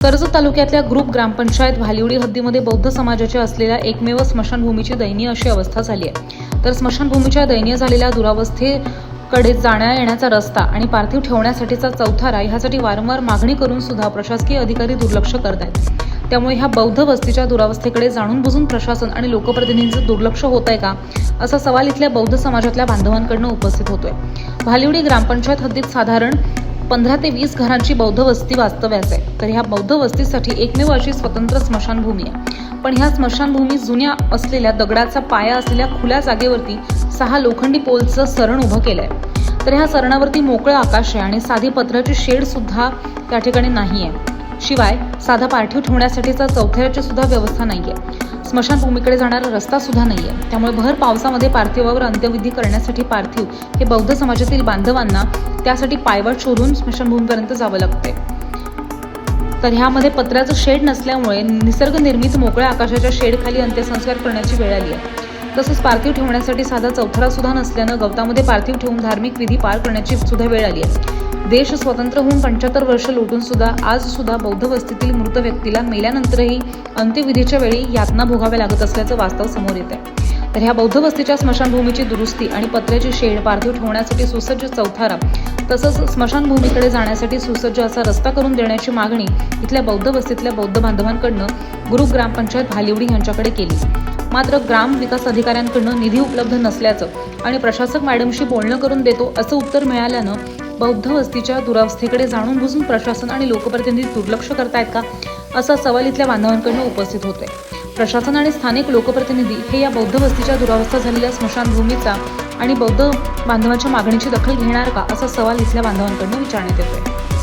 कर्जत तालुक्यातल्या ग्रुप ग्रामपंचायत भालिवडी हद्दीमध्ये बौद्ध समाजाचे असलेल्या एकमेव स्मशानभूमीची दयनीय अशी अवस्था झाली आहे. तर स्मशानभूमीच्या दयनीय झालेल्या दुरावस्थेकडे जाण्या येण्याचा रस्ता आणि पार्थिव ठेवण्यासाठीचा चौथारा ह्यासाठी वारंवार मागणी करून सुद्धा प्रशासकीय अधिकारी दुर्लक्ष करत आहेत. त्यामुळे ह्या बौद्ध वस्तीच्या दुरावस्थेकडे जाणून बुजून प्रशासन आणि लोकप्रतिनिधींचं दुर्लक्ष होत आहे का असा सवाल इथल्या बौद्ध समाजातल्या बांधवांकडनं उपस्थित होतोय. भालिवडी ग्रामपंचायत हद्दीत साधारण पंधरा ते वीस घरांची बौद्ध वस्ती वास्तव्यास आहे. तर ह्या बौद्ध वस्तीसाठी एकमेव अशी स्वतंत्र स्मशानभूमी आहे. पण ह्या स्मशानभूमी जुन्या असलेल्या दगडाचा पाया असलेल्या खुल्या जागेवरती सहा लोखंडी पोलचं सरण उभं केलं आहे तर ह्या सरणावरती मोकळं आकाश आहे आणि साधी पत्राची शेड सुद्धा त्या ठिकाणी नाही आहे शिवाय साधा पार्थिव ठेवण्यासाठीचा चौथऱ्याची सुद्धा व्यवस्था नाहीये. स्मशानभूमीकडे जाणारा रस्ता सुद्धा नाहीये. त्यामुळे भर पावसामध्ये पार्थिवावर अंत्यविधी करण्यासाठी पार्थिव हे बौद्ध समाजातील बांधवांना त्यासाठी पायवाट शोधून स्मशानभूमीपर्यंत जावं लागते तर ह्यामध्ये पत्र्याचं शेड नसल्यामुळे निसर्गनिर्मित मोकळ्या आकाशाच्या शेडखाली अंत्यसंस्कार करण्याची वेळ आली आहे तसंच पार्थिव ठेवण्यासाठी साधा चौथरा सुद्धा नसल्यानं गवतामध्ये पार्थिव ठेवून धार्मिक विधी पार करण्याची सुद्धा वेळ आली आहे देश स्वतंत्र होऊन पंच्याहत्तर वर्ष लोटून सुद्धा आज सुद्धा बौद्ध वस्तीतील मृत व्यक्तीला मेल्यानंतरही अंत्यविधीच्या वेळी यातना भोगाव्या लागत असल्याचं वास्तव समोर येत आहे तर ह्या बौद्ध वस्तीच्या स्मशानभूमीची दुरुस्ती आणि पत्र्याची शेड पार्थिव ठेवण्यासाठी सुसज्ज चौथारा तसंच स्मशानभूमीकडे जाण्यासाठी सुसज्ज असा रस्ता करून देण्याची मागणी इथल्या बौद्ध वस्तीतल्या बौद्ध बांधवांकडनं गुरु ग्रामपंचायत भालिवडी यांच्याकडे केली. मात्र ग्राम विकास अधिकाऱ्यांकडनं निधी उपलब्ध नसल्याचं आणि प्रशासक मॅडमशी बोलणं करून देतो असं उत्तर मिळाल्यानं बौद्ध वस्तीच्या दुरावस्थेकडे जाणून बुजून प्रशासन आणि लोकप्रतिनिधी दुर्लक्ष करतायत का? असा सवाल इथल्या बांधवांकडून उपस्थित होतोय. प्रशासन आणि स्थानिक लोकप्रतिनिधी हे या बौद्ध वस्तीच्या दुरावस्था झालेल्या स्मशानभूमीचा आणि बौद्ध बांधवांच्या मागणीची दखल घेणार का? असा सवाल इथल्या बांधवांकडून विचारण्यात येतोय.